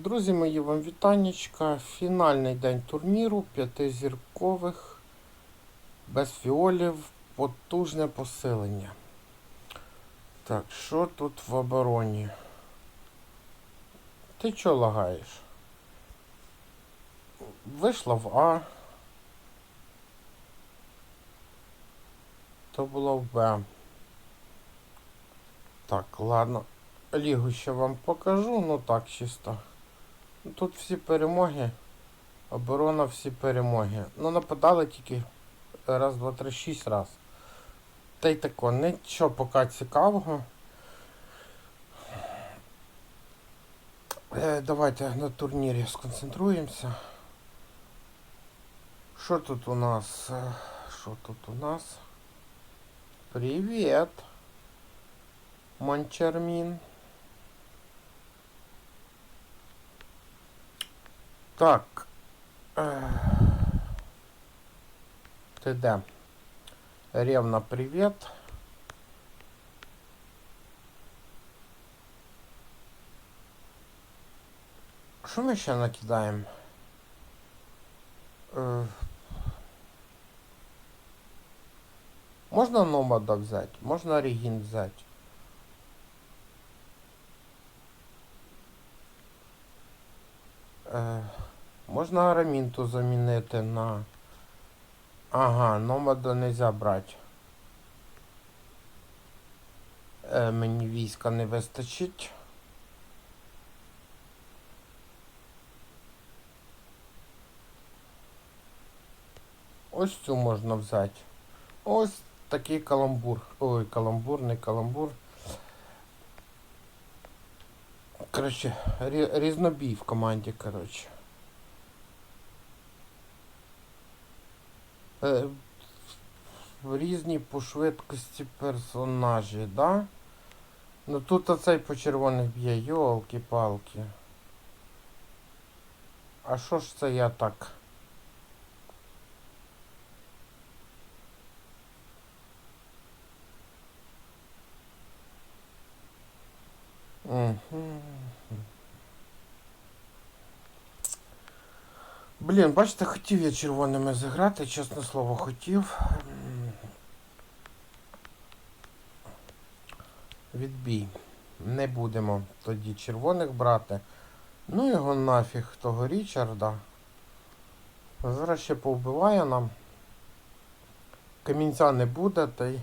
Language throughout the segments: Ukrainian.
Друзі мої, вам вітанечка. Фінальний день турніру п'ятизіркових, без фіолів, потужне посилення. Так, що тут в обороні? Ти чо лагаєш? Вийшла в А. То було в Б. Так, ладно. Лігу ще вам покажу, ну так чисто. Тут всі перемоги. Оборона всі перемоги. Ну нападали тільки раз, два, три, шість раз. Та й тако, нічого поки цікавого. Е, давайте на турнірі сконцентруємося. Що тут у нас? Е, Що тут у нас? Привіт! Манчармін. Так. Е, Ти де? Ревна, привіт. Що ми ще накидаємо? Е, Можна Номада взяти, можна Регін взяти. Е, можна Арамінту замінити на. Ага, Номада нельзя брати. Е, мені війська не вистачить. Ось цю можна взяти. Ось такий каламбур. Ой, каламбур, не каламбур. Коротше, різнобій в команді, коротше. Е, різні по швидкості персонажі, да? Ну тут оцей по червоних б'є, йолки-палки. А що ж це я так? Мгм. Блін, бачите, хотів я червоними зіграти, чесне слово, хотів. Відбій. Не будемо тоді червоних брати. Ну його нафіг того Річарда. Зараз ще повбиває нам. Камінця не буде, та й.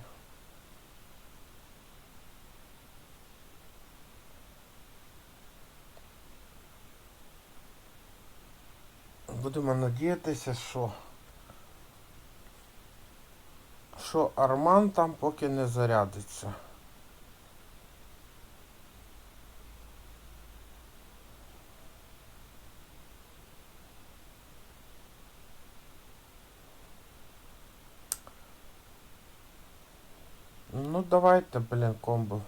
Будемо надіятися, що. Що Арман там поки не зарядиться. Ну давайте, блін, комбо.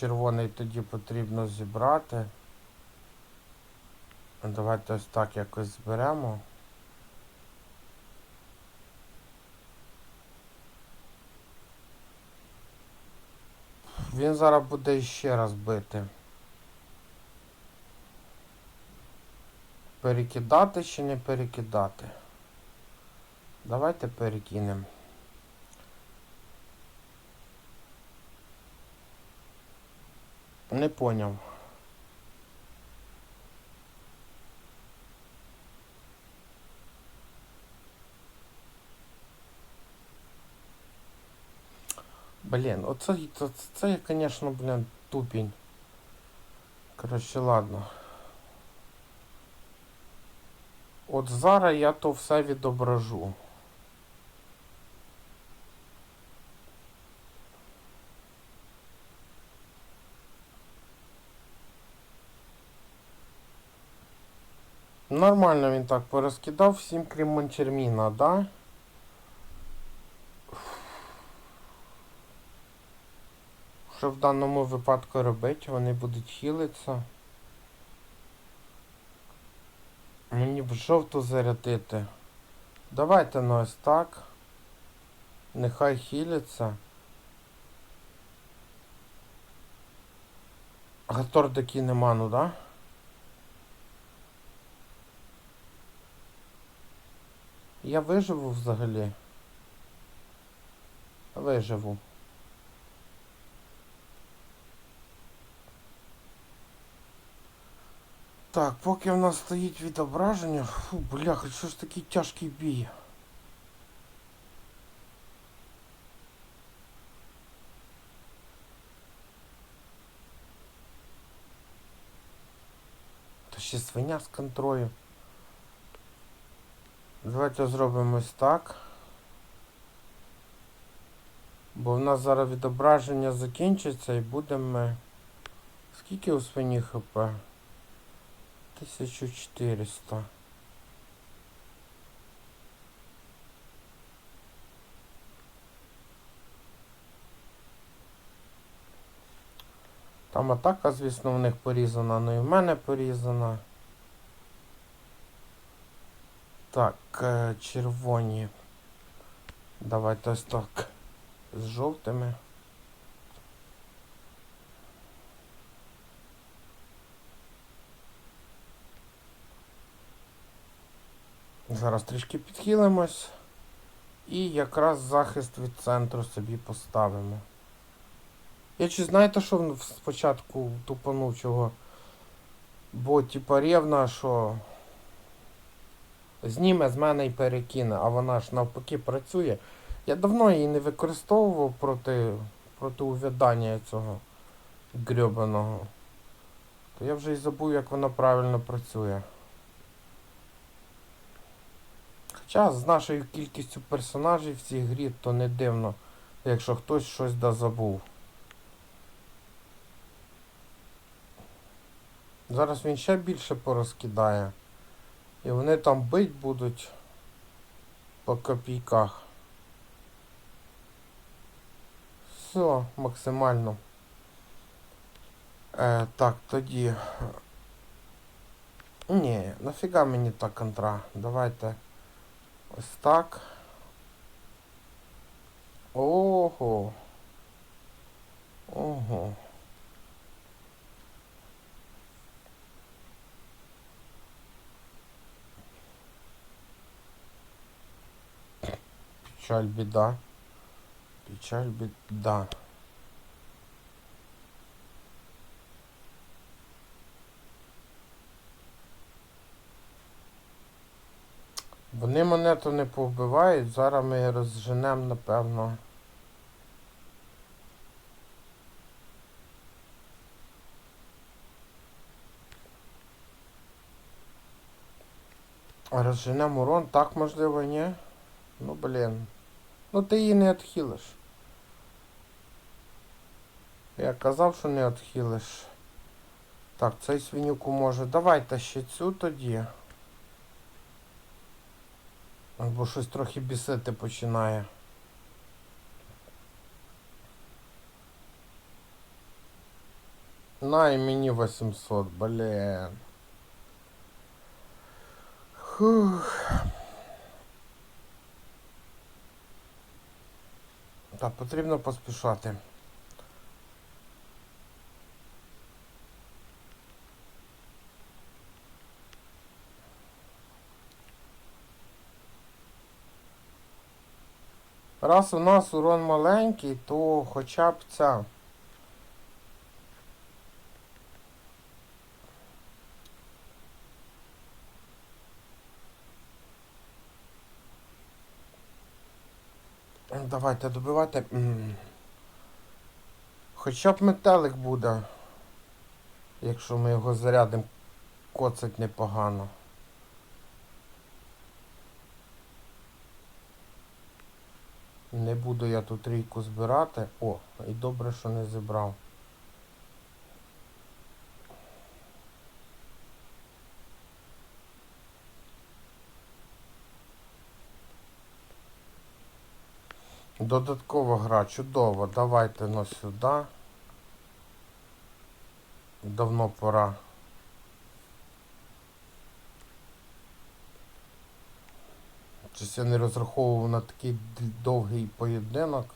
Червоний тоді потрібно зібрати. Давайте ось так якось зберемо. Він зараз буде ще раз бити. Перекидати чи не перекидати? Давайте перекинемо. Не поняв. Блін, оце, це, це, звісно, блін, тупінь. Коротше, ладно. От зараз я то все відображу. Нормально він так порозкидав всім, крім манчерміна, да? Що в даному випадку робити? Вони будуть хілитися. Мені б жовту зарядити. Давайте ну ось так. Нехай хілиться. Гатор таки нема, ну да? Я виживу взагалі. Виживу. Так, поки в нас стоїть відображення. Фу, бляха, що ж такий тяжкий бій. Та ще свиня з контрою. Давайте зробимо ось так. Бо в нас зараз відображення закінчиться і будемо. Скільки у свині хп? 1400. Там атака, звісно, в них порізана, ну і в мене порізана. Так, е, червоні. Давайте ось так. З жовтими. Зараз трішки підхилимось. І якраз захист від центру собі поставимо. Я чи знаєте, що спочатку тупанув чого? Бо типа рівна, що зніме з мене і перекине, а вона ж навпаки працює. Я давно її не використовував проти, проти увядання цього грьобаного. То я вже і забув, як вона правильно працює. Хоча з нашою кількістю персонажів в цій грі, то не дивно, якщо хтось щось да забув. Зараз він ще більше порозкидає. І вони там бить будуть по копійках. Все, максимально. Е, так, тоді. Ні, нафіга мені та контра. Давайте ось так. Ого. Ого. Печаль, біда. Печаль, біда. Вони мене то не повбивають, зараз ми розженемо, напевно. Розженемо урон, так можливо, ні? Ну блін. Ну ти її не відхилиш. Я казав, що не відхилиш. Так, цей свинюку може. Давайте ще цю тоді. Або щось трохи бісити починає. На і мені 800, блін. Фух. Так, потрібно поспішати. Раз у нас урон маленький, то хоча б ця. Давайте добивати. Хоча б метелик буде. Якщо ми його зарядимо, коцать непогано. Не буду я тут рійку збирати. О, і добре, що не зібрав. Додаткова гра чудова. Давайте но сюди. Давно пора. Щось я не розраховував на такий довгий поєдинок.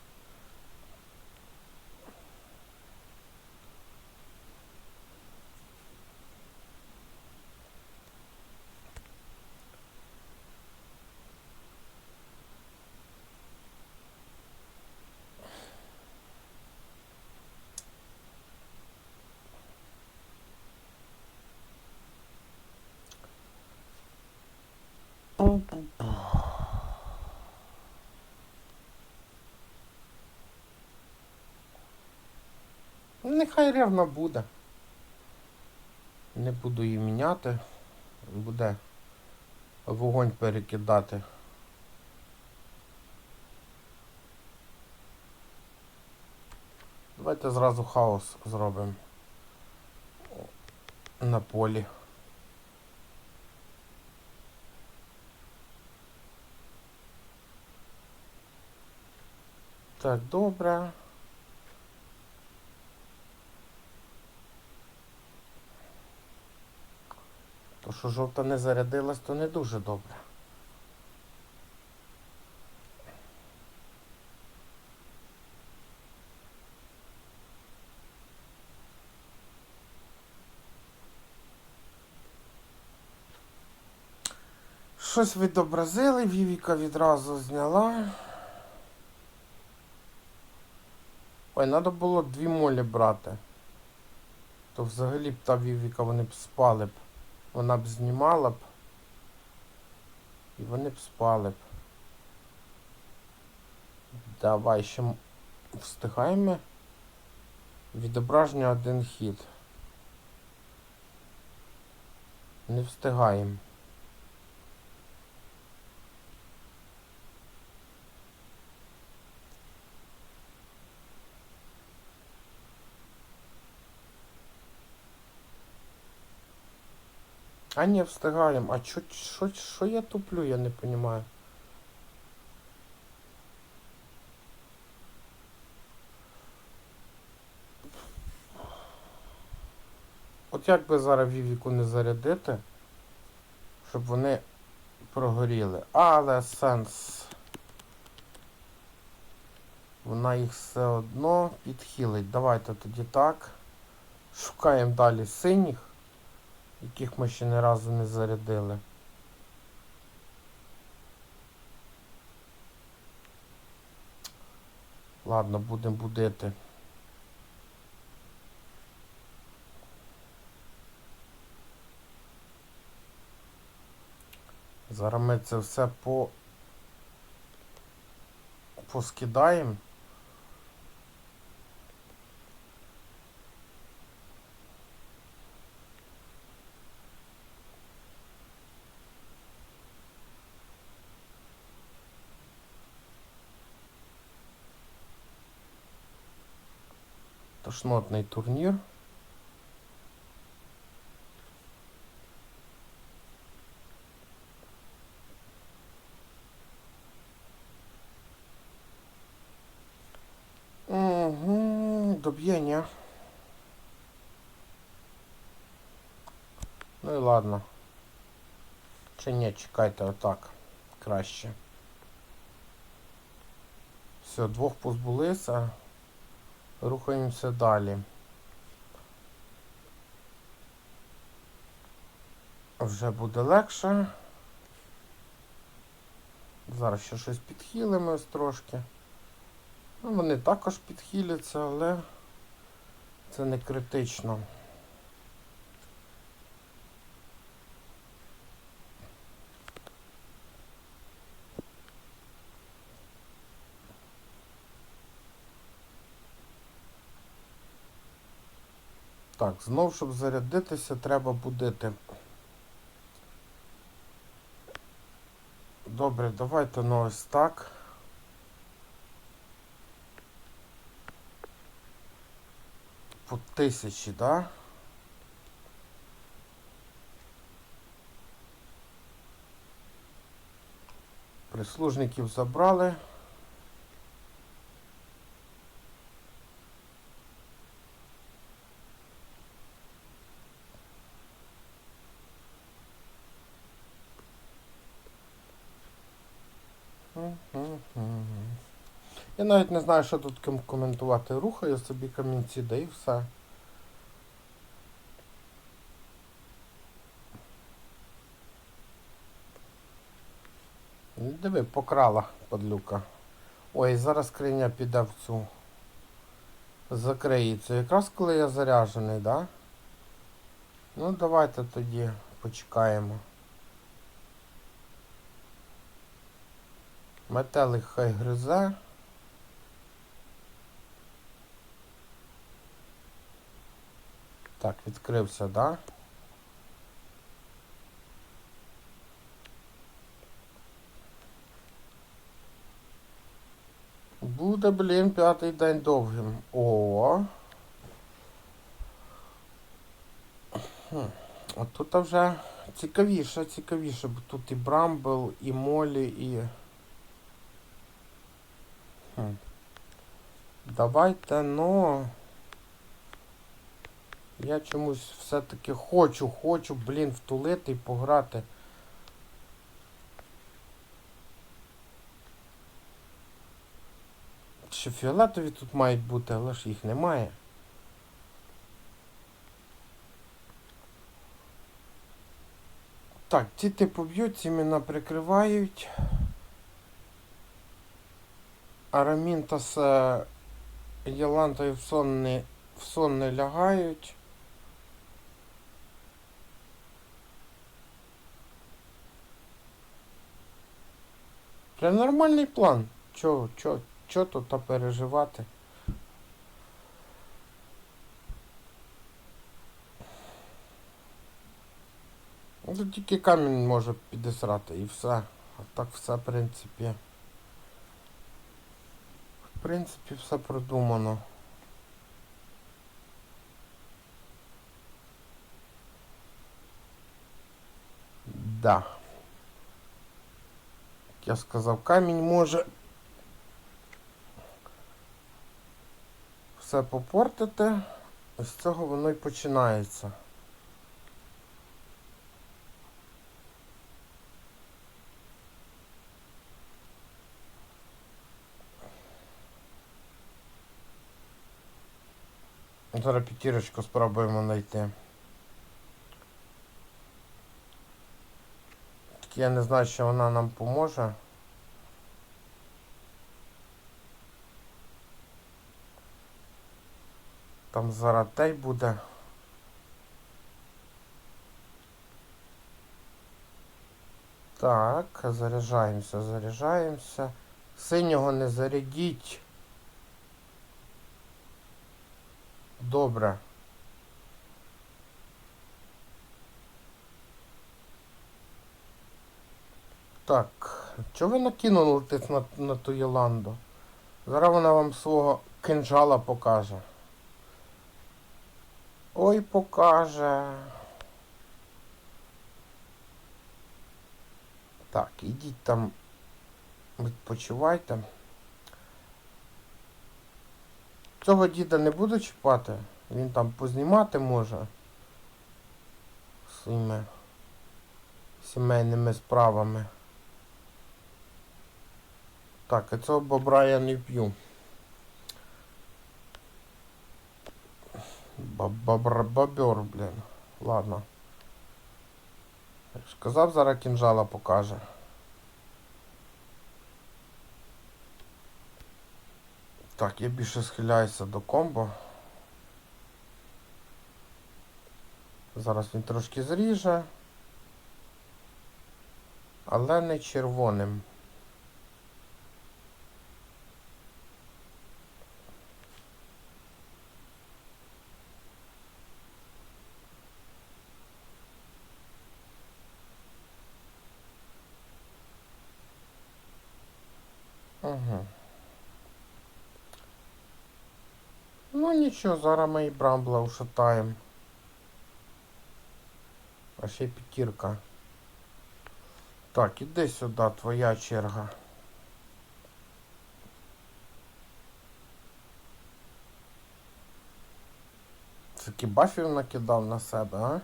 Нехай рівно буде. Не буду її міняти. Буде вогонь перекидати. Давайте зразу хаос зробимо на полі. Так, добре. То, що жовта не зарядилась, то не дуже добре. Щось відобразили, Вівіка відразу зняла. Ой, треба було дві молі брати. То взагалі б та Вівіка вони б спали б. Вона б знімала б. І вони б спали б. Давай ще встигаємо. Відображення один хід. Не встигаємо. А не встигаємо. А чо, що, що я туплю, я не розумію. От як би зараз Вівіку не зарядити, щоб вони прогоріли. Але сенс. Вона їх все одно підхилить. Давайте тоді так. Шукаємо далі синіх яких ми ще ні разу не зарядили. Ладно, будемо будити. Зараз ми це все по поскидаємо. Тошнотний турнір. Угу, доб'єння. Ну і ладно. Чи ні, чекайте отак. Краще. Все, двох позбулися. Рухаємося далі. Вже буде легше. Зараз ще щось підхилимо трошки. Ну, вони також підхиляться, але це не критично. Так, знов, щоб зарядитися, треба будити. Добре, давайте ну ось так. По тисячі, да? Прислужників забрали. Я навіть не знаю, що тут ком- коментувати. Рухаю собі камінці, да і все. Диви, покрала подлюка. Ой, зараз скриня піде в цю. Закриється. Якраз коли я заряджений, да? Ну давайте тоді почекаємо. Метелик хай гризе. Так, відкрився, да? Буде, блін, п'ятий день довгим. О. А тут вже цікавіше, цікавіше, бо тут і Брамбл, і Молі, і. Хм. Давайте, ну. Я чомусь все-таки хочу, хочу, блін, втулити і пограти. Ще фіолетові тут мають бути, але ж їх немає. Так, ці типу б'ють, ці мене прикривають. Арамінтас е, Єлантою в сон не, в сон не лягають. Прям нормальний план. Чо, чо, чо тут та переживати? Ну, Тут тільки камінь може підісрати і все. А так все, в принципі. В принципі, все продумано. Да. Як я сказав, камінь може все попортити. І з цього воно і починається. Зараз п'ятірочку спробуємо знайти. Я не знаю, що вона нам поможе. Там зараз буде. Так, заряджаємося, заряджаємося. Синього не зарядіть. Добре. Так, чого ви накинули тиць на, на ту Єланду? Зараз вона вам свого кинжала покаже. Ой, покаже. Так, ідіть там, відпочивайте. Цього діда не буду чіпати. Він там познімати може. Своїми сімейними справами. Так, цього бобра я не п'ю. Бобр, блін. Ладно. Як ж казав, зараз кінжала покаже. Так, я більше схиляюся до комбо. Зараз він трошки зріже. Але не червоним. Угу. Ну нічого, зараз ми і Брамбла ушатаємо. А ще п'ятірка. Так, іди сюди, твоя черга. Це кібафів накидав на себе, а?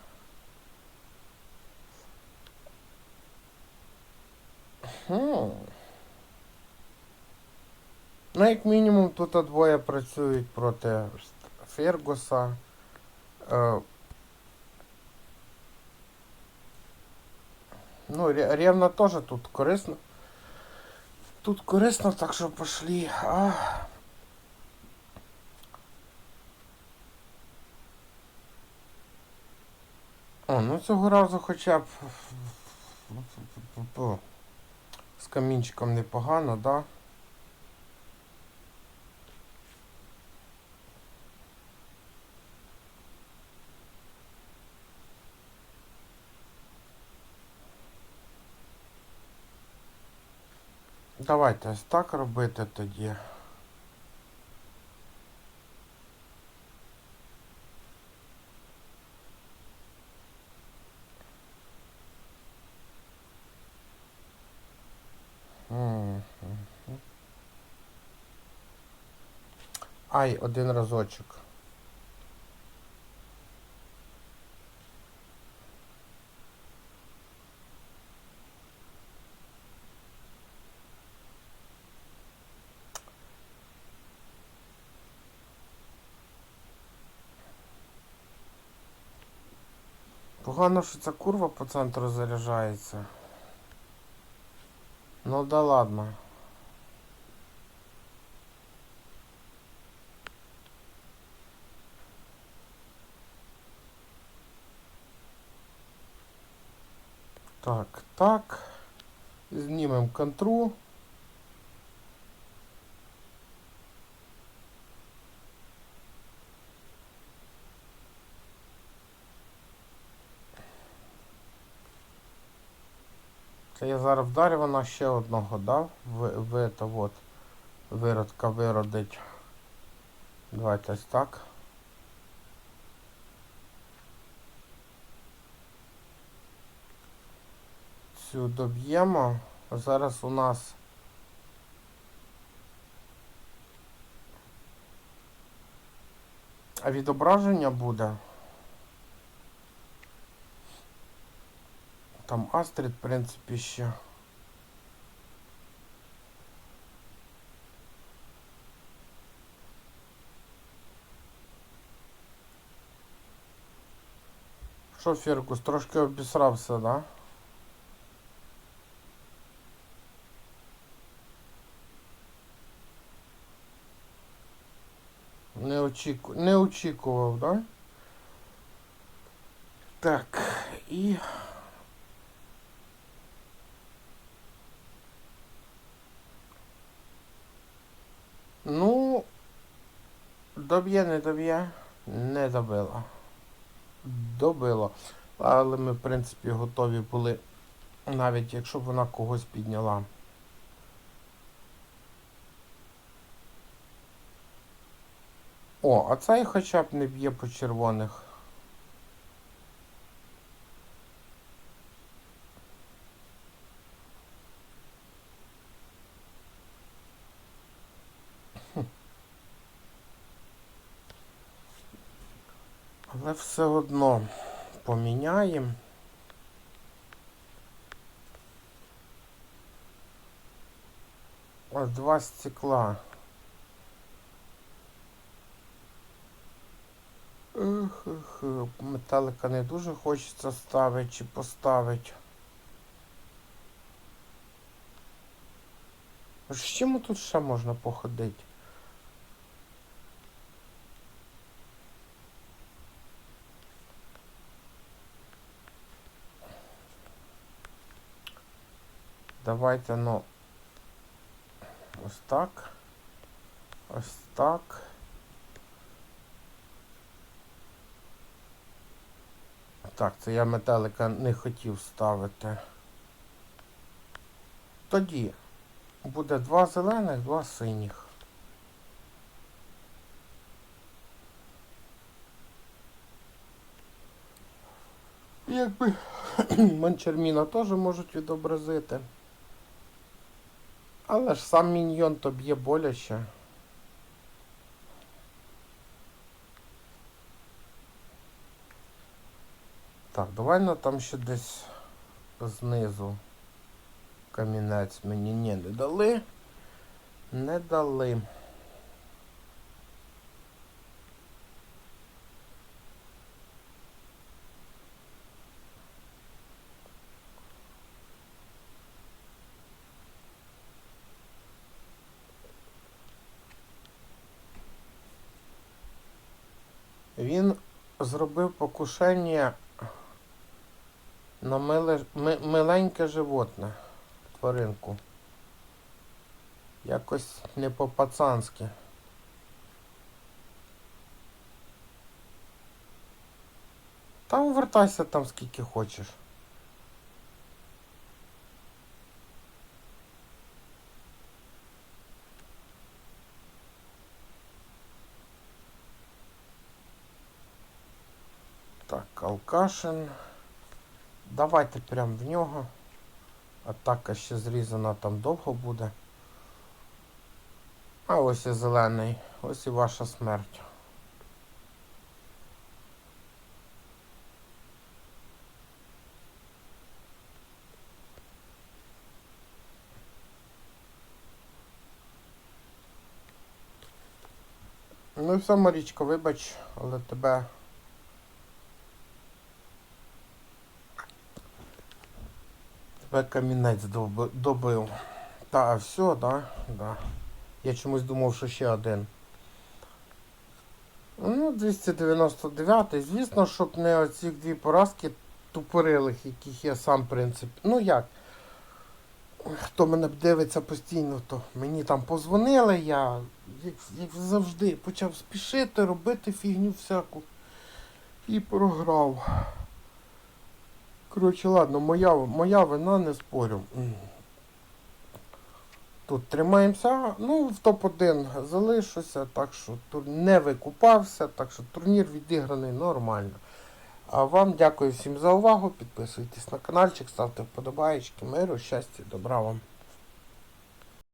Хм. Ну, як мінімум, тут двоє працюють проти Фергуса. Е, ну, Ревна теж тут корисно. Тут корисно, так що пошли. О, ну цього разу хоча б з камінчиком непогано, да? Давайте ось так робити тоді. Ай, один разочок. Погано, що ця курва по центру заряджається. Ну да ладно. Так, так. Знімемо контру. Я зараз вдарив, вона ще одного дав. В, в це от виродка виродить. Давайте ось так. Цю доб'ємо. Зараз у нас відображення буде. Там Астрид, в принципі, ще. Що, Фергус, трошки обісрався, да? Не очіку... Не очікував, да? Так, і... Ну, доб'є, не доб'є, не добило. Добило. Але ми, в принципі, готові були, навіть якщо б вона когось підняла. О, а цей хоча б не б'є по червоних. Але все одно поміняємо. Ось два стекла. Металика не дуже хочеться ставити чи поставити. З чим тут ще можна походити? Давайте, ну, ось так. Ось так. Так, це я метелика не хотів ставити. Тоді буде два зелених, два синіх. Якби манчерміна теж можуть відобразити. Але ж сам міньйон то б'є боляче. Так, давай на там ще десь знизу камінець мені ні, не дали. Не дали. Він зробив покушення на миле, ми, миленьке животне, тваринку. Якось не по-пацанськи. Та увертайся там скільки хочеш. Так, Давайте прям в нього. Атака ще зрізана там довго буде. А ось і зелений. Ось і ваша смерть. Ну і все, Марічко, вибач, але тебе. Камінець добив. Та, все, да? Да. Я чомусь думав, що ще один. Ну, 299, звісно, щоб не оці дві поразки тупорилих, яких я сам, в принципі. Ну як? Хто мене дивиться постійно, то мені там позвонили, я, як, як завжди, почав спішити, робити фігню всяку. І програв. Коротше, ладно, моя, моя вина не спорю. Тут тримаємося. Ну, в топ-1 залишуся, так що тур не викупався, так що турнір відіграний нормально. А вам дякую всім за увагу. Підписуйтесь на каналчик, ставте вподобайки. миру, щастя, добра вам.